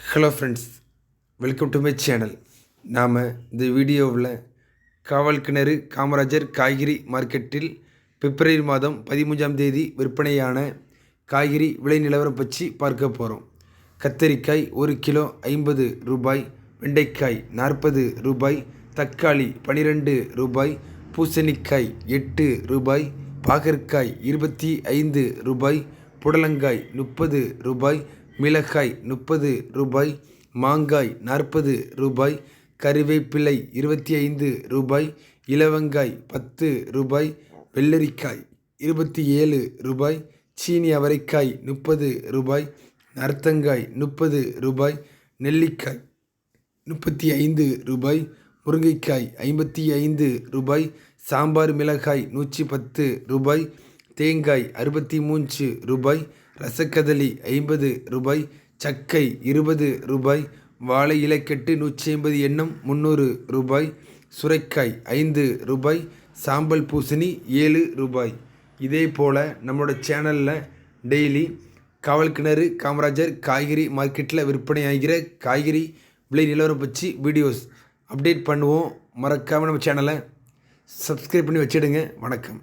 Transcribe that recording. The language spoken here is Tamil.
Hello friends welcome to my channel நாம் இந்த வீடியோவில் காவல் கிணறு காமராஜர் காய்கறி மார்க்கெட்டில் பிப்ரவரி மாதம் பதிமூன்றாம் தேதி விற்பனையான காய்கறி விலை நிலவரம் பற்றி பார்க்க போகிறோம் கத்தரிக்காய் ஒரு கிலோ ஐம்பது ரூபாய் வெண்டைக்காய் நாற்பது ரூபாய் தக்காளி பனிரெண்டு ரூபாய் பூசணிக்காய் எட்டு ரூபாய் பாகற்காய் இருபத்தி ஐந்து ரூபாய் புடலங்காய் முப்பது ரூபாய் மிளகாய் முப்பது ரூபாய் மாங்காய் நாற்பது ரூபாய் கறிவேப்பிலை இருபத்தி ஐந்து ரூபாய் இலவங்காய் பத்து ரூபாய் வெள்ளரிக்காய் இருபத்தி ஏழு ரூபாய் சீனி அவரைக்காய் முப்பது ரூபாய் நர்த்தங்காய் முப்பது ரூபாய் நெல்லிக்காய் முப்பத்தி ஐந்து ரூபாய் முருங்கைக்காய் ஐம்பத்தி ஐந்து ரூபாய் சாம்பார் மிளகாய் நூற்றி பத்து ரூபாய் தேங்காய் அறுபத்தி மூன்று ரூபாய் ரசக்கதலி ஐம்பது ரூபாய் சக்கை இருபது ரூபாய் வாழை இலைக்கட்டு நூற்றி ஐம்பது எண்ணம் முந்நூறு ரூபாய் சுரைக்காய் ஐந்து ரூபாய் சாம்பல் பூசணி ஏழு ரூபாய். இதே போல் நம்மளோட சேனலில் டெய்லி காவல் கிணறு காமராஜர் காய்கறி மார்க்கெட்டில் விற்பனை ஆகிற காய்கறி விலை நிலவரம் பற்றி வீடியோஸ் அப்டேட் பண்ணுவோம். மறக்காமல் நம்ம சேனலை சப்ஸ்கிரைப் பண்ணி வச்சிடுங்க. வணக்கம்.